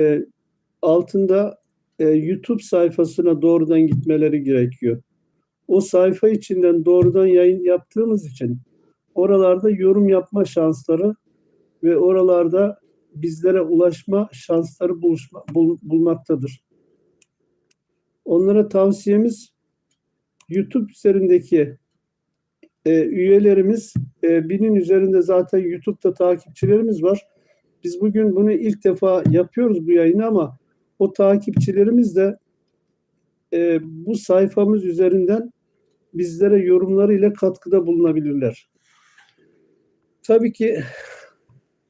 e, altında e, YouTube sayfasına doğrudan gitmeleri gerekiyor. O sayfa içinden doğrudan yayın yaptığımız için oralarda yorum yapma şansları ve oralarda bizlere ulaşma şansları buluşma, bul, bulmaktadır. Onlara tavsiyemiz YouTube üzerindeki e, üyelerimiz e, binin üzerinde zaten YouTube'da takipçilerimiz var. Biz bugün bunu ilk defa yapıyoruz bu yayını ama o takipçilerimiz de e, bu sayfamız üzerinden bizlere yorumları ile katkıda bulunabilirler. Tabii ki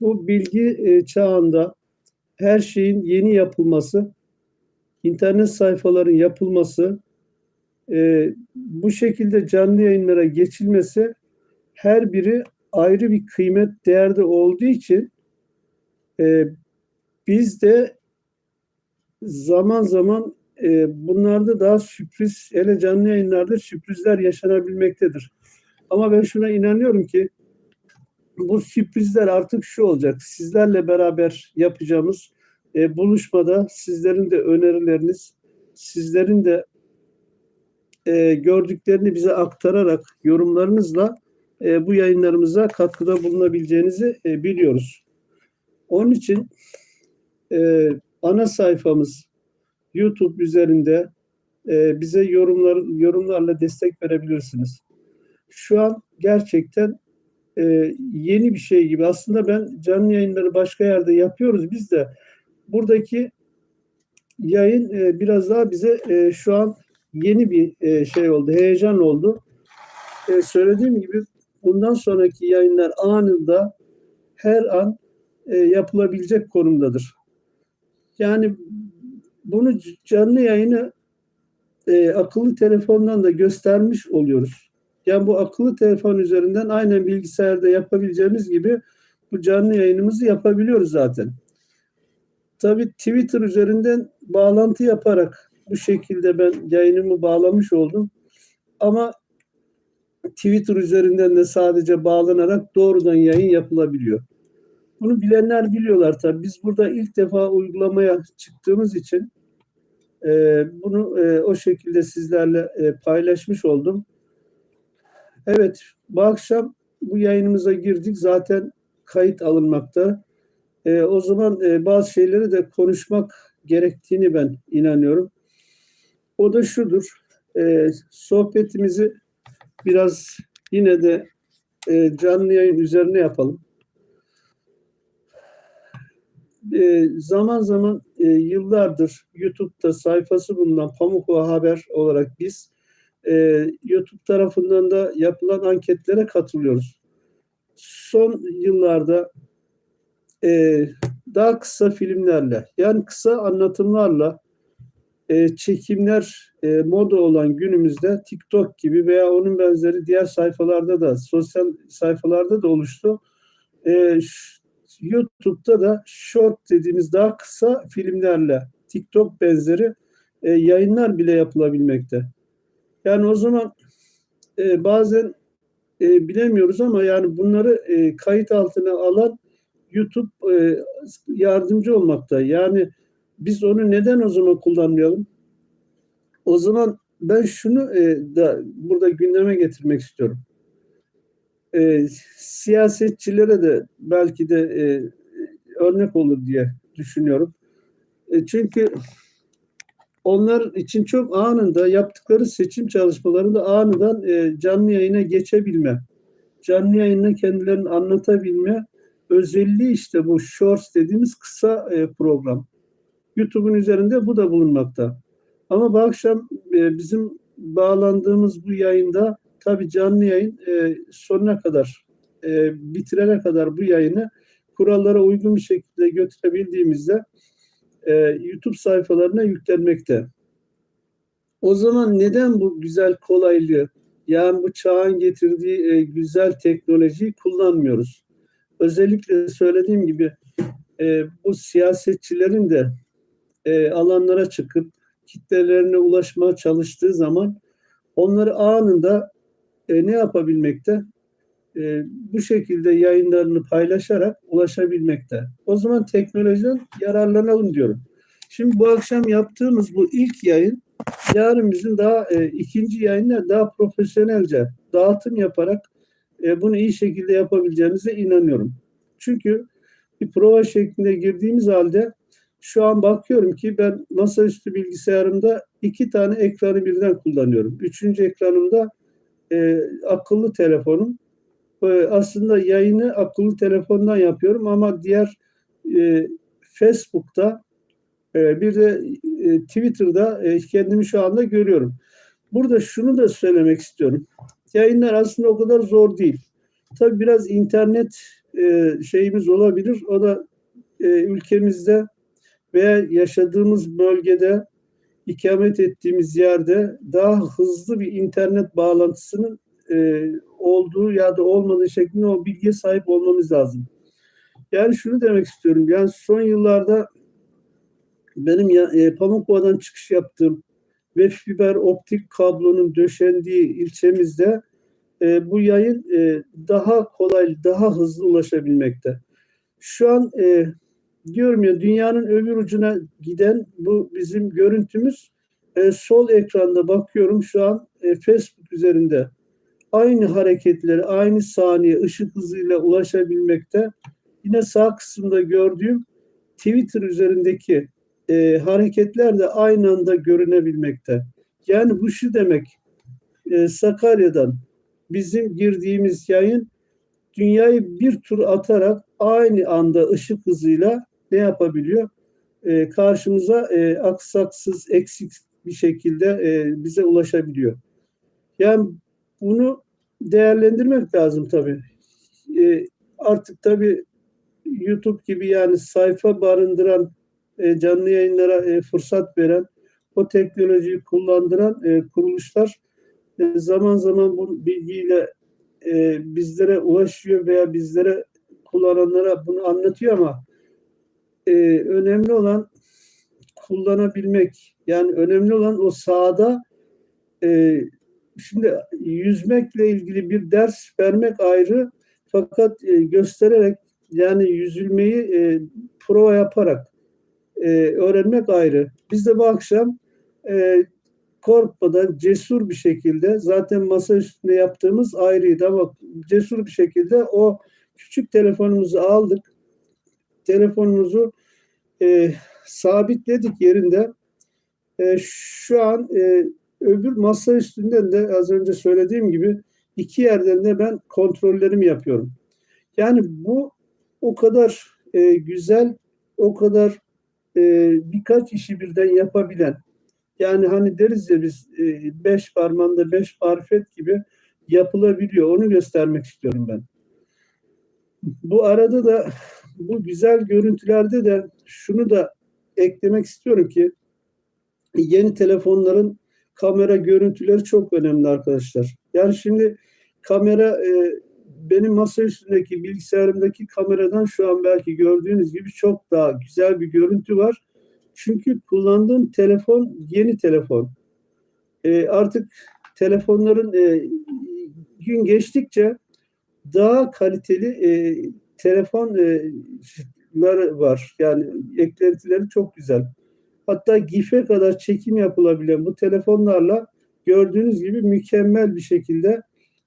bu bilgi e, çağında her şeyin yeni yapılması, internet sayfaların yapılması, e, bu şekilde canlı yayınlara geçilmesi her biri ayrı bir kıymet değerde olduğu için e, biz de zaman zaman e, bunlarda daha sürpriz, hele canlı yayınlarda sürprizler yaşanabilmektedir. Ama ben şuna inanıyorum ki bu sürprizler artık şu olacak. Sizlerle beraber yapacağımız e, buluşmada sizlerin de önerileriniz, sizlerin de e, gördüklerini bize aktararak yorumlarınızla e, bu yayınlarımıza katkıda bulunabileceğinizi e, biliyoruz. Onun için e, ana sayfamız YouTube üzerinde e, bize yorumlar yorumlarla destek verebilirsiniz. Şu an gerçekten e, yeni bir şey gibi. Aslında ben canlı yayınları başka yerde yapıyoruz biz de. Buradaki yayın e, biraz daha bize e, şu an yeni bir e, şey oldu, heyecan oldu. E, söylediğim gibi bundan sonraki yayınlar anında her an e, yapılabilecek konumdadır. Yani bunu canlı yayını e, akıllı telefondan da göstermiş oluyoruz. Yani bu akıllı telefon üzerinden aynen bilgisayarda yapabileceğimiz gibi bu canlı yayınımızı yapabiliyoruz zaten. Tabii Twitter üzerinden bağlantı yaparak bu şekilde ben yayınımı bağlamış oldum. Ama Twitter üzerinden de sadece bağlanarak doğrudan yayın yapılabiliyor. Bunu bilenler biliyorlar tabii. Biz burada ilk defa uygulamaya çıktığımız için e, bunu e, o şekilde sizlerle e, paylaşmış oldum. Evet, bu akşam bu yayınımıza girdik. Zaten kayıt alınmakta. E, o zaman e, bazı şeyleri de konuşmak gerektiğini ben inanıyorum. O da şudur. E, sohbetimizi biraz yine de e, canlı yayın üzerine yapalım. E, zaman zaman e, yıllardır YouTube'da sayfası bulunan Pamukova Haber olarak biz e, YouTube tarafından da yapılan anketlere katılıyoruz. Son yıllarda e, daha kısa filmlerle yani kısa anlatımlarla e, çekimler e, moda olan günümüzde TikTok gibi veya onun benzeri diğer sayfalarda da sosyal sayfalarda da oluştu. E, YouTube'da da short dediğimiz daha kısa filmlerle TikTok benzeri e, yayınlar bile yapılabilmekte. Yani o zaman e, bazen e, bilemiyoruz ama yani bunları e, kayıt altına alan YouTube e, yardımcı olmakta. Yani biz onu neden o zaman kullanmayalım? O zaman ben şunu e, da burada gündeme getirmek istiyorum. E, siyasetçilere de belki de e, örnek olur diye düşünüyorum. E, çünkü onlar için çok anında yaptıkları seçim çalışmalarında anından e, canlı yayına geçebilme, canlı yayına kendilerini anlatabilme özelliği işte bu shorts dediğimiz kısa e, program. YouTube'un üzerinde bu da bulunmakta. Ama bu akşam e, bizim bağlandığımız bu yayında tabii canlı yayın e, sonuna kadar e, bitirene kadar bu yayını kurallara uygun bir şekilde götürebildiğimizde e, YouTube sayfalarına yüklenmekte. O zaman neden bu güzel kolaylığı yani bu çağın getirdiği e, güzel teknolojiyi kullanmıyoruz? Özellikle söylediğim gibi e, bu siyasetçilerin de e, alanlara çıkıp kitlelerine ulaşmaya çalıştığı zaman onları anında e, ne yapabilmekte? e, bu şekilde yayınlarını paylaşarak ulaşabilmekte. O zaman teknolojiden yararlanalım diyorum. Şimdi bu akşam yaptığımız bu ilk yayın yarın bizim daha e, ikinci yayınla daha profesyonelce dağıtım yaparak e, bunu iyi şekilde yapabileceğimize inanıyorum. Çünkü bir prova şeklinde girdiğimiz halde şu an bakıyorum ki ben masaüstü bilgisayarımda iki tane ekranı birden kullanıyorum. Üçüncü ekranımda e, akıllı telefonum. E, aslında yayını akıllı telefondan yapıyorum ama diğer e, Facebook'ta e, bir de e, Twitter'da e, kendimi şu anda görüyorum. Burada şunu da söylemek istiyorum. Yayınlar aslında o kadar zor değil. Tabii biraz internet e, şeyimiz olabilir. O da e, ülkemizde veya yaşadığımız bölgede ikamet ettiğimiz yerde daha hızlı bir internet bağlantısının e, olduğu ya da olmadığı şeklinde o bilgiye sahip olmamız lazım. Yani şunu demek istiyorum. Yani son yıllarda benim ya, e, Pamukova'dan çıkış yaptığım ve fiber optik kablonun döşendiği ilçemizde e, bu yayın e, daha kolay, daha hızlı ulaşabilmekte. Şu an e, diyorum ya dünyanın öbür ucuna giden bu bizim görüntümüz e, sol ekranda bakıyorum şu an e, Facebook üzerinde aynı hareketleri aynı saniye ışık hızıyla ulaşabilmekte. Yine sağ kısımda gördüğüm Twitter üzerindeki e, hareketler de aynı anda görünebilmekte. Yani bu şu demek e, Sakarya'dan bizim girdiğimiz yayın dünyayı bir tur atarak aynı anda ışık hızıyla ne yapabiliyor? E, karşımıza e, aksaksız, eksik bir şekilde e, bize ulaşabiliyor. Yani bunu değerlendirmek lazım tabii. E, artık tabii YouTube gibi yani sayfa barındıran e, canlı yayınlara e, fırsat veren, o teknolojiyi kullandıran e, kuruluşlar e, zaman zaman bu bilgiyle e, bizlere ulaşıyor veya bizlere kullananlara bunu anlatıyor ama e, önemli olan kullanabilmek. Yani önemli olan o sahada e, şimdi yüzmekle ilgili bir ders vermek ayrı fakat e, göstererek yani yüzülmeyi e, prova yaparak e, öğrenmek ayrı. Biz de bu akşam e, korkmadan cesur bir şekilde zaten masa üstünde yaptığımız ayrıydı ama cesur bir şekilde o küçük telefonumuzu aldık. Telefonumuzu e, sabitledik yerinde. E, şu an e, öbür masa üstünden de az önce söylediğim gibi iki yerden de ben kontrollerimi yapıyorum. Yani bu o kadar e, güzel, o kadar e, birkaç işi birden yapabilen, yani hani deriz ya biz e, beş parmağında beş marifet gibi yapılabiliyor. Onu göstermek istiyorum ben. Bu arada da bu güzel görüntülerde de şunu da eklemek istiyorum ki yeni telefonların kamera görüntüleri çok önemli arkadaşlar. Yani şimdi kamera e, benim masa üstündeki bilgisayarımdaki kameradan şu an belki gördüğünüz gibi çok daha güzel bir görüntü var. Çünkü kullandığım telefon yeni telefon. E, artık telefonların e, gün geçtikçe daha kaliteli e, telefonlar var. Yani eklentileri çok güzel. Hatta GIF'e kadar çekim yapılabilen bu telefonlarla gördüğünüz gibi mükemmel bir şekilde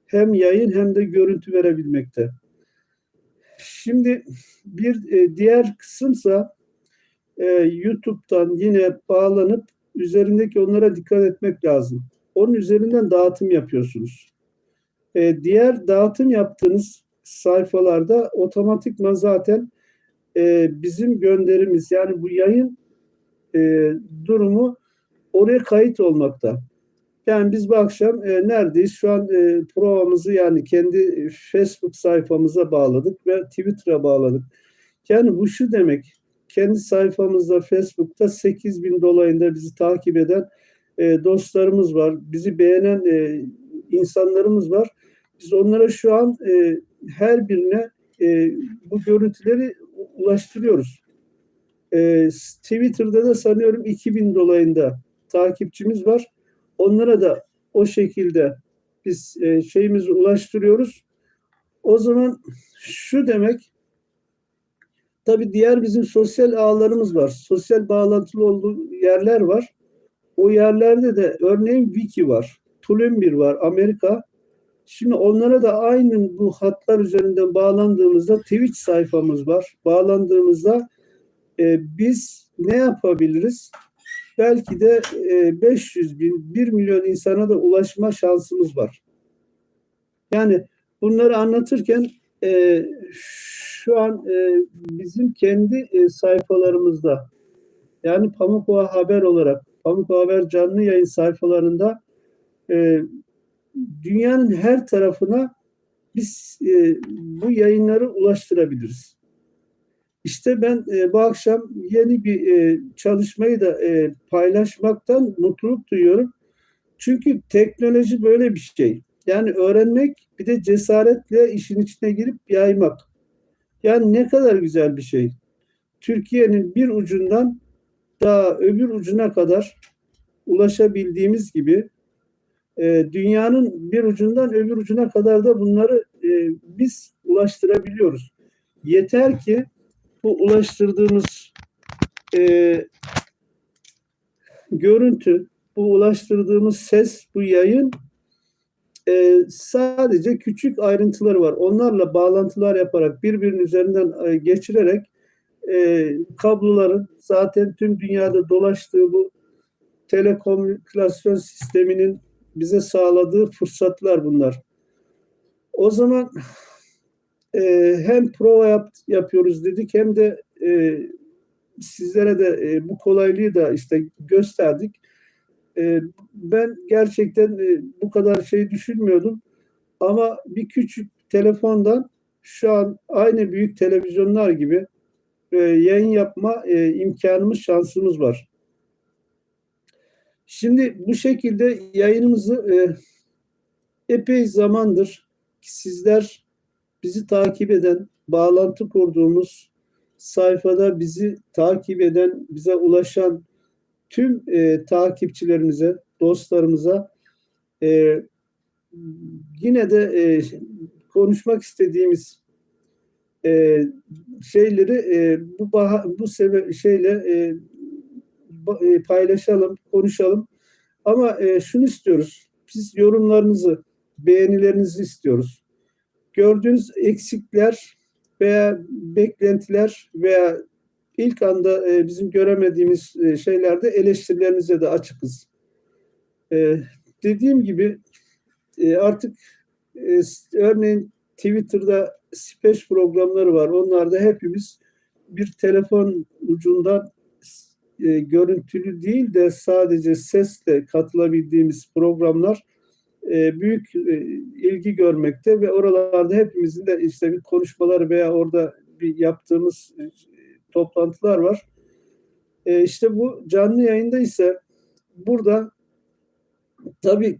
hem yayın hem de görüntü verebilmekte. Şimdi bir e, diğer kısımsa e, YouTube'dan yine bağlanıp üzerindeki onlara dikkat etmek lazım. Onun üzerinden dağıtım yapıyorsunuz. E, diğer dağıtım yaptığınız sayfalarda otomatikman zaten e, bizim gönderimiz yani bu yayın e, durumu oraya kayıt olmakta. Yani biz bu akşam e, neredeyiz? Şu an e, provamızı yani kendi Facebook sayfamıza bağladık ve Twitter'a bağladık. Yani bu şu demek. Kendi sayfamızda Facebook'ta 8 bin dolayında bizi takip eden e, dostlarımız var. Bizi beğenen e, insanlarımız var. Biz onlara şu an e, her birine e, bu görüntüleri ulaştırıyoruz. E, Twitter'da da sanıyorum 2000 dolayında takipçimiz var. Onlara da o şekilde biz e, şeyimizi ulaştırıyoruz. O zaman şu demek tabii diğer bizim sosyal ağlarımız var. Sosyal bağlantılı olduğu yerler var. O yerlerde de örneğin Wiki var. Tulumbir var Amerika. Şimdi onlara da aynı bu hatlar üzerinden bağlandığımızda Twitch sayfamız var. Bağlandığımızda e, biz ne yapabiliriz? Belki de e, 500 bin, 1 milyon insana da ulaşma şansımız var. Yani bunları anlatırken e, şu an e, bizim kendi e, sayfalarımızda yani Pamukova Haber olarak Pamukova Haber canlı yayın sayfalarında e, dünyanın her tarafına biz e, bu yayınları ulaştırabiliriz. İşte ben e, bu akşam yeni bir e, çalışmayı da e, paylaşmaktan mutluluk duyuyorum. Çünkü teknoloji böyle bir şey. Yani öğrenmek bir de cesaretle işin içine girip yaymak. Yani ne kadar güzel bir şey. Türkiye'nin bir ucundan daha öbür ucuna kadar ulaşabildiğimiz gibi e, dünyanın bir ucundan öbür ucuna kadar da bunları e, biz ulaştırabiliyoruz. Yeter ki bu ulaştırdığımız e, görüntü, bu ulaştırdığımız ses, bu yayın e, sadece küçük ayrıntıları var. Onlarla bağlantılar yaparak birbirinin üzerinden e, geçirerek e, kabloların zaten tüm dünyada dolaştığı bu telekomünikasyon sisteminin bize sağladığı fırsatlar bunlar. O zaman e, hem prova yap, yapıyoruz dedik hem de e, sizlere de e, bu kolaylığı da işte gösterdik. E, ben gerçekten e, bu kadar şey düşünmüyordum. Ama bir küçük telefondan şu an aynı büyük televizyonlar gibi e, yayın yapma e, imkanımız, şansımız var. Şimdi bu şekilde yayınımızı e, epey zamandır sizler bizi takip eden, bağlantı kurduğumuz sayfada bizi takip eden, bize ulaşan tüm e, takipçilerimize, dostlarımıza e, yine de e, konuşmak istediğimiz e, şeyleri e, bu bu sebe şeyle e, paylaşalım, konuşalım. Ama e, şunu istiyoruz. Biz yorumlarınızı, beğenilerinizi istiyoruz. Gördüğünüz eksikler veya beklentiler veya ilk anda e, bizim göremediğimiz e, şeylerde eleştirilerinize de açıkız. E, dediğim gibi e, artık e, örneğin Twitter'da speech programları var. Onlarda hepimiz bir telefon ucundan e, görüntülü değil de sadece sesle katılabildiğimiz programlar e, büyük e, ilgi görmekte ve oralarda hepimizin de işte bir konuşmalar veya orada bir yaptığımız e, toplantılar var. E, işte bu canlı yayında ise burada tabii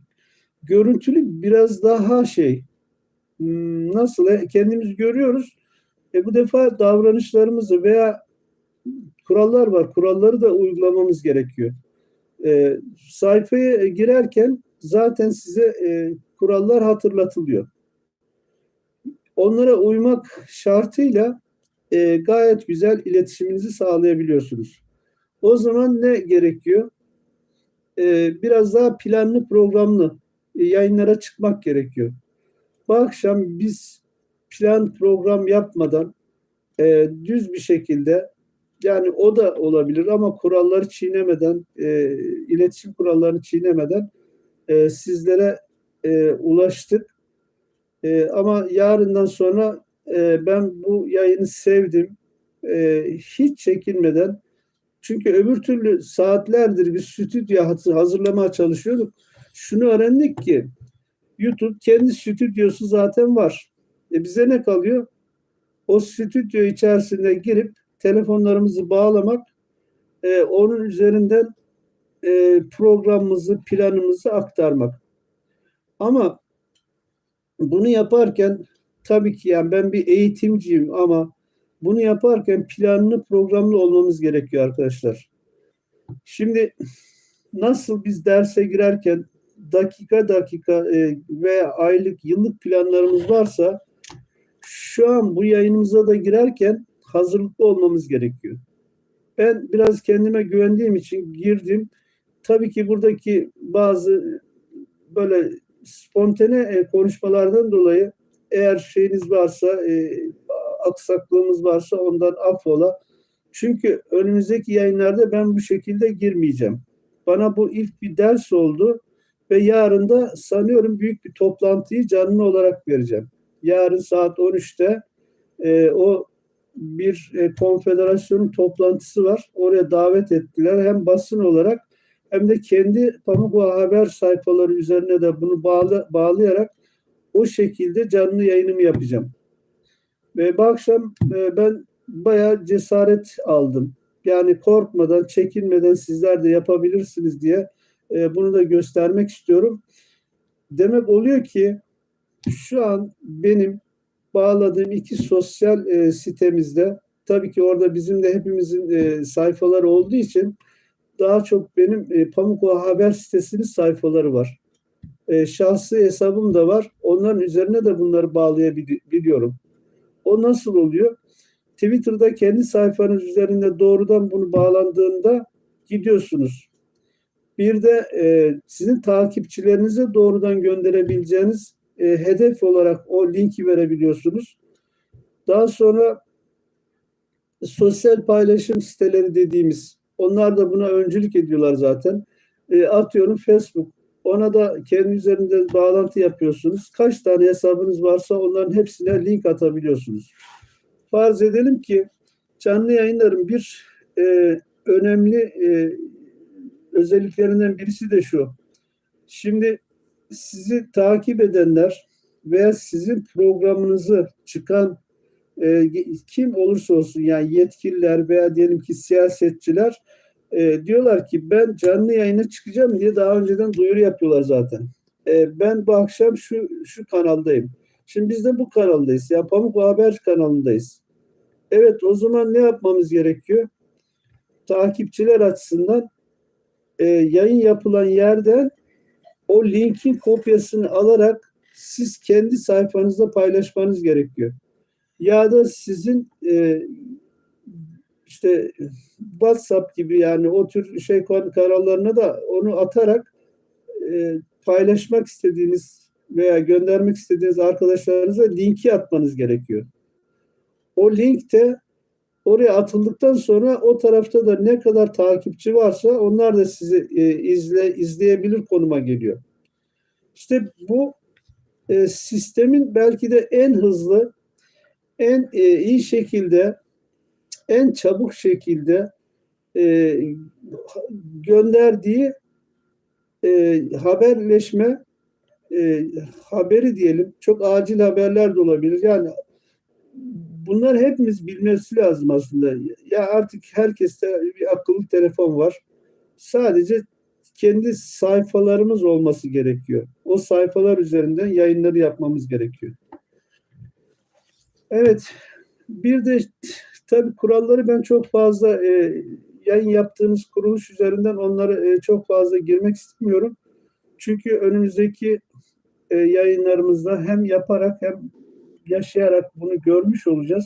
görüntülü biraz daha şey hmm, nasıl e, kendimiz görüyoruz. E, bu defa davranışlarımızı veya kurallar var. Kuralları da uygulamamız gerekiyor. E, sayfaya girerken zaten size e, kurallar hatırlatılıyor. Onlara uymak şartıyla e, gayet güzel iletişiminizi sağlayabiliyorsunuz. O zaman ne gerekiyor? E, biraz daha planlı programlı e, yayınlara çıkmak gerekiyor. Bu akşam biz plan program yapmadan e, düz bir şekilde yani o da olabilir ama kuralları çiğnemeden, e, iletişim kurallarını çiğnemeden e, sizlere e, ulaştık. E, ama yarından sonra e, ben bu yayını sevdim. E, hiç çekinmeden çünkü öbür türlü saatlerdir bir stüdyo hazırlamaya çalışıyorduk. Şunu öğrendik ki YouTube kendi stüdyosu zaten var. E bize ne kalıyor? O stüdyo içerisinde girip telefonlarımızı bağlamak, e, onun üzerinden e, programımızı, planımızı aktarmak. Ama bunu yaparken tabii ki yani ben bir eğitimciyim ama bunu yaparken planlı programlı olmamız gerekiyor arkadaşlar. Şimdi nasıl biz derse girerken dakika dakika e, veya aylık yıllık planlarımız varsa şu an bu yayınımıza da girerken hazırlıklı olmamız gerekiyor. Ben biraz kendime güvendiğim için girdim. Tabii ki buradaki bazı böyle spontane e, konuşmalardan dolayı eğer şeyiniz varsa, e, aksaklığımız varsa ondan affola. Çünkü önümüzdeki yayınlarda ben bu şekilde girmeyeceğim. Bana bu ilk bir ders oldu ve yarın da sanıyorum büyük bir toplantıyı canlı olarak vereceğim. Yarın saat 13'te e, o bir e, konfederasyonun toplantısı var. Oraya davet ettiler. Hem basın olarak hem de kendi Pamukova haber sayfaları üzerine de bunu bağlı, bağlayarak o şekilde canlı yayınımı yapacağım. Ve bu akşam e, ben bayağı cesaret aldım. Yani korkmadan, çekinmeden sizler de yapabilirsiniz diye e, bunu da göstermek istiyorum. Demek oluyor ki şu an benim bağladığım iki sosyal e, sitemizde tabii ki orada bizim de hepimizin e, sayfaları olduğu için daha çok benim e, Pamukova Haber sitesinin sayfaları var. E, şahsi hesabım da var. Onların üzerine de bunları bağlayabiliyorum. O nasıl oluyor? Twitter'da kendi sayfanız üzerinde doğrudan bunu bağlandığında gidiyorsunuz. Bir de e, sizin takipçilerinize doğrudan gönderebileceğiniz e, hedef olarak o linki verebiliyorsunuz. Daha sonra sosyal paylaşım siteleri dediğimiz onlar da buna öncülük ediyorlar zaten. E, atıyorum Facebook. Ona da kendi üzerinde bağlantı yapıyorsunuz. Kaç tane hesabınız varsa onların hepsine link atabiliyorsunuz. Farz edelim ki canlı yayınların bir e, önemli e, özelliklerinden birisi de şu. Şimdi sizi takip edenler veya sizin programınızı çıkan e, kim olursa olsun yani yetkililer veya diyelim ki siyasetçiler e, diyorlar ki ben canlı yayına çıkacağım diye daha önceden duyuru yapıyorlar zaten. E, ben bu akşam şu şu kanaldayım. Şimdi biz de bu kanaldayız. Yani Pamuk Haber kanalındayız. Evet o zaman ne yapmamız gerekiyor? Takipçiler açısından e, yayın yapılan yerden o linkin kopyasını alarak siz kendi sayfanızda paylaşmanız gerekiyor. Ya da sizin e, işte WhatsApp gibi yani o tür şey kanallarına da onu atarak e, paylaşmak istediğiniz veya göndermek istediğiniz arkadaşlarınıza linki atmanız gerekiyor. O link de oraya atıldıktan sonra o tarafta da ne kadar takipçi varsa onlar da sizi e, izle izleyebilir konuma geliyor. İşte bu e, sistemin belki de en hızlı, en e, iyi şekilde, en çabuk şekilde e, gönderdiği e, haberleşme e, haberi diyelim. Çok acil haberler de olabilir. Yani bunlar hepimiz bilmesi lazım aslında. Ya artık herkeste bir akıllı telefon var. Sadece kendi sayfalarımız olması gerekiyor. O sayfalar üzerinden yayınları yapmamız gerekiyor. Evet. Bir de tabii kuralları ben çok fazla e, yayın yaptığımız kuruluş üzerinden onları e, çok fazla girmek istemiyorum. Çünkü önümüzdeki e, yayınlarımızda hem yaparak hem yaşayarak bunu görmüş olacağız.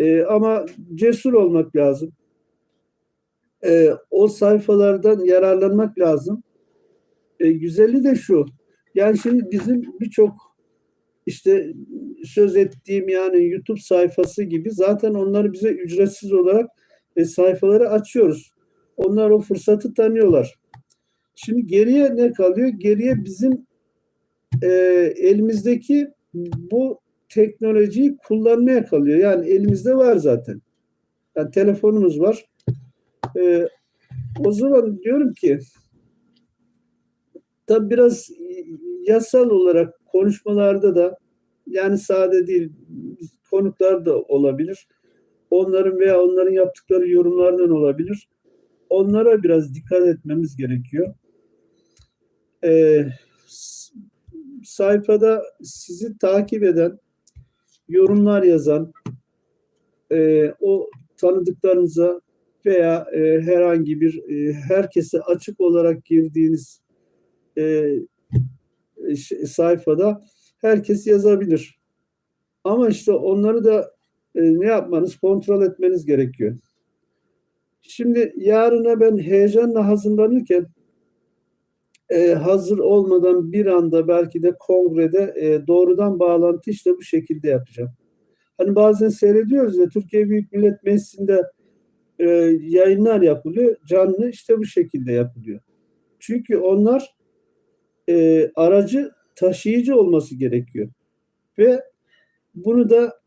E, ama cesur olmak lazım. E, o sayfalardan yararlanmak lazım. E, güzeli de şu. Yani şimdi bizim birçok işte söz ettiğim yani YouTube sayfası gibi zaten onları bize ücretsiz olarak e, sayfaları açıyoruz. Onlar o fırsatı tanıyorlar. Şimdi geriye ne kalıyor? Geriye bizim e, elimizdeki bu teknolojiyi kullanmaya kalıyor. Yani elimizde var zaten. Yani telefonumuz var. E, o zaman diyorum ki tabi biraz yasal olarak konuşmalarda da yani sade değil konuklar da olabilir. Onların veya onların yaptıkları yorumlardan olabilir. Onlara biraz dikkat etmemiz gerekiyor. Ee, sayfada sizi takip eden, yorumlar yazan, e, o tanıdıklarınıza veya e, herhangi bir e, herkese açık olarak girdiğiniz e, sayfada herkes yazabilir. Ama işte onları da e, ne yapmanız, kontrol etmeniz gerekiyor. Şimdi yarına ben heyecanla hazırlanırken e, hazır olmadan bir anda belki de kongrede e, doğrudan bağlantı işte bu şekilde yapacağım. Hani bazen seyrediyoruz ya Türkiye Büyük Millet Meclisi'nde e, yayınlar yapılıyor. Canlı işte bu şekilde yapılıyor. Çünkü onlar e, aracı taşıyıcı olması gerekiyor. Ve bunu da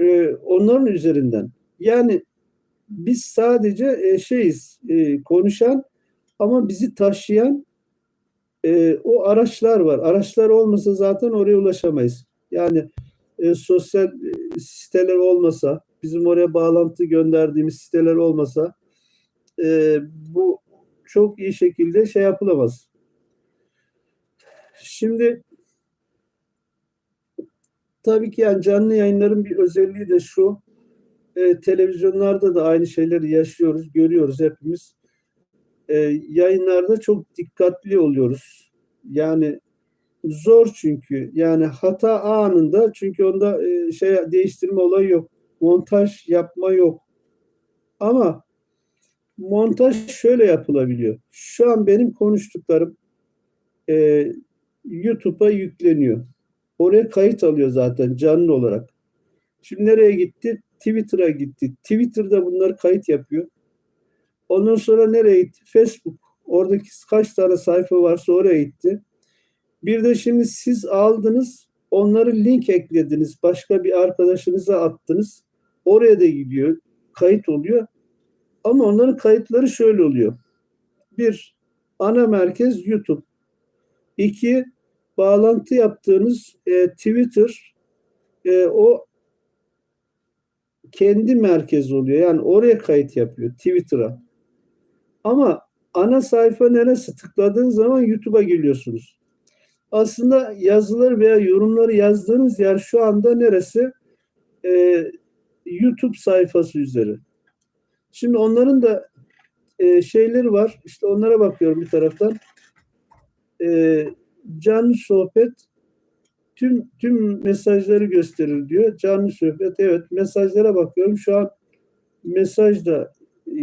e, onların üzerinden. Yani biz sadece e, şeyiz, e, konuşan ama bizi taşıyan e, o araçlar var. Araçlar olmasa zaten oraya ulaşamayız. Yani e, sosyal e, siteler olmasa, bizim oraya bağlantı gönderdiğimiz siteler olmasa e, bu çok iyi şekilde şey yapılamaz. Şimdi tabii ki yani canlı yayınların bir özelliği de şu. E, televizyonlarda da aynı şeyleri yaşıyoruz, görüyoruz hepimiz. E, yayınlarda çok dikkatli oluyoruz. Yani zor çünkü. Yani hata anında çünkü onda e, şey değiştirme olayı yok. Montaj yapma yok. Ama montaj şöyle yapılabiliyor. Şu an benim konuştuklarım e, YouTube'a yükleniyor. Oraya kayıt alıyor zaten canlı olarak. Şimdi nereye gitti? Twitter'a gitti. Twitter'da bunları kayıt yapıyor. Ondan sonra nereye gitti? Facebook. Oradaki kaç tane sayfa varsa oraya gitti. Bir de şimdi siz aldınız, onları link eklediniz, başka bir arkadaşınıza attınız. Oraya da gidiyor, kayıt oluyor. Ama onların kayıtları şöyle oluyor. Bir, ana merkez YouTube. İki, bağlantı yaptığınız e, Twitter e, o kendi merkez oluyor. Yani oraya kayıt yapıyor Twitter'a. Ama ana sayfa neresi? Tıkladığın zaman YouTube'a geliyorsunuz. Aslında yazıları veya yorumları yazdığınız yer şu anda neresi? Ee, YouTube sayfası üzeri. Şimdi onların da e, şeyleri var. İşte onlara bakıyorum bir taraftan. E, canlı sohbet tüm tüm mesajları gösterir diyor. Canlı sohbet evet mesajlara bakıyorum. Şu an mesaj da e,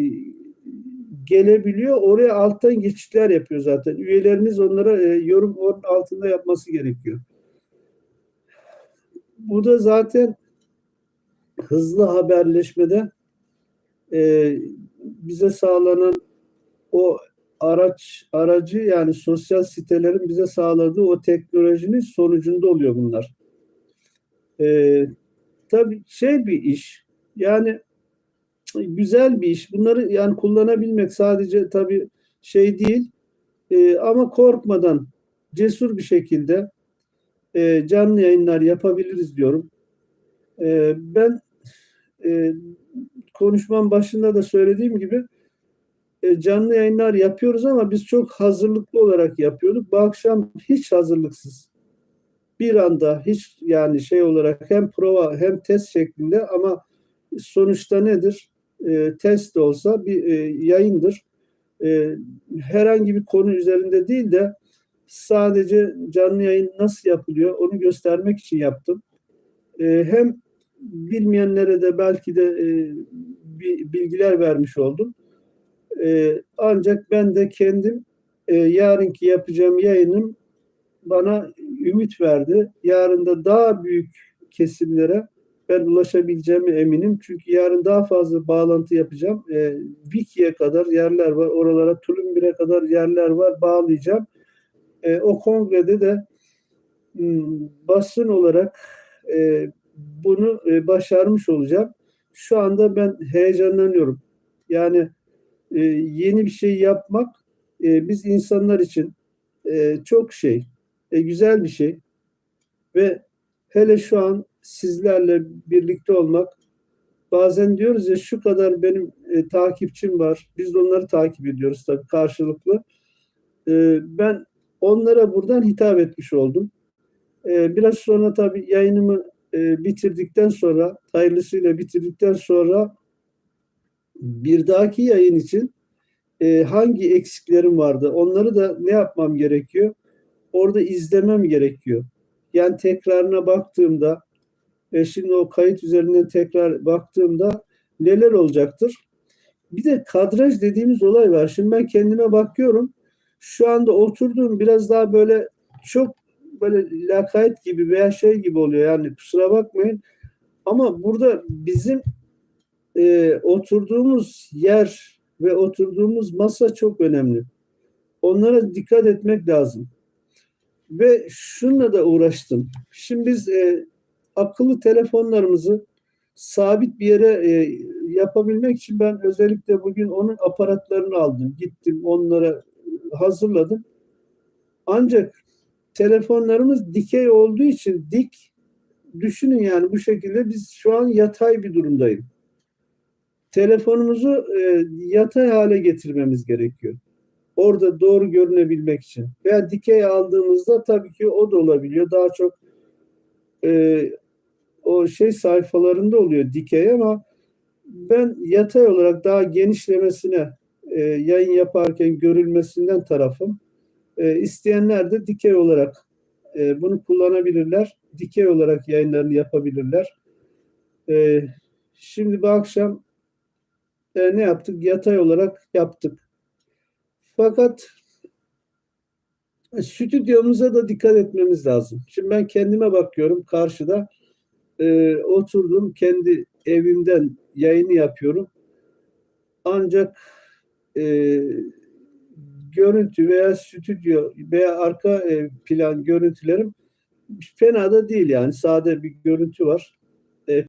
gelebiliyor. Oraya alttan geçitler yapıyor zaten. Üyeleriniz onlara e, yorum onun altında yapması gerekiyor. Bu da zaten hızlı haberleşmede e, bize sağlanan o araç aracı yani sosyal sitelerin bize sağladığı o teknolojinin sonucunda oluyor bunlar. E, tabii şey bir iş yani güzel bir iş. Bunları yani kullanabilmek sadece tabii şey değil e, ama korkmadan cesur bir şekilde e, canlı yayınlar yapabiliriz diyorum. E, ben e, konuşmam başında da söylediğim gibi e, canlı yayınlar yapıyoruz ama biz çok hazırlıklı olarak yapıyorduk. Bu akşam hiç hazırlıksız. Bir anda hiç yani şey olarak hem prova hem test şeklinde ama sonuçta nedir? E, test de olsa bir e, yayındır. E, herhangi bir konu üzerinde değil de sadece canlı yayın nasıl yapılıyor onu göstermek için yaptım. E, hem bilmeyenlere de belki de e, bilgiler vermiş oldum. E, ancak ben de kendim e, yarınki yapacağım yayınım bana ümit verdi. Yarın da daha büyük kesimlere ben ulaşabileceğime eminim. Çünkü yarın daha fazla bağlantı yapacağım. E, Wiki'ye kadar yerler var. Oralara Tulum 1'e kadar yerler var. Bağlayacağım. E, o kongrede de m, basın olarak e, bunu e, başarmış olacağım. Şu anda ben heyecanlanıyorum. Yani e, yeni bir şey yapmak e, biz insanlar için e, çok şey, e, güzel bir şey ve hele şu an sizlerle birlikte olmak bazen diyoruz ya şu kadar benim e, takipçim var. Biz de onları takip ediyoruz tabii karşılıklı. E, ben onlara buradan hitap etmiş oldum. E, biraz sonra tabii yayınımı e, bitirdikten sonra, hayırlısıyla bitirdikten sonra bir dahaki yayın için e, hangi eksiklerim vardı onları da ne yapmam gerekiyor? Orada izlemem gerekiyor. Yani tekrarına baktığımda E, şimdi o kayıt üzerinden tekrar baktığımda neler olacaktır? Bir de kadraj dediğimiz olay var. Şimdi ben kendime bakıyorum. Şu anda oturduğum biraz daha böyle çok böyle lakayt gibi veya şey gibi oluyor. Yani kusura bakmayın. Ama burada bizim e, oturduğumuz yer ve oturduğumuz masa çok önemli. Onlara dikkat etmek lazım. Ve şununla da uğraştım. Şimdi biz e, akıllı telefonlarımızı sabit bir yere e, yapabilmek için ben özellikle bugün onun aparatlarını aldım. Gittim onlara hazırladım. Ancak telefonlarımız dikey olduğu için dik düşünün yani bu şekilde biz şu an yatay bir durumdayım. Telefonumuzu e, yatay hale getirmemiz gerekiyor. Orada doğru görünebilmek için. Veya dikey aldığımızda tabii ki o da olabiliyor. Daha çok e, o şey sayfalarında oluyor dikey ama ben yatay olarak daha genişlemesine e, yayın yaparken görülmesinden tarafım. E, isteyenler de dikey olarak e, bunu kullanabilirler. Dikey olarak yayınlarını yapabilirler. E, şimdi bu akşam e, ne yaptık? Yatay olarak yaptık. Fakat e, stüdyomuza da dikkat etmemiz lazım. Şimdi ben kendime bakıyorum karşıda e, oturdum kendi evimden yayını yapıyorum. Ancak e, görüntü veya stüdyo veya arka e, plan görüntülerim fena da değil yani sade bir görüntü var.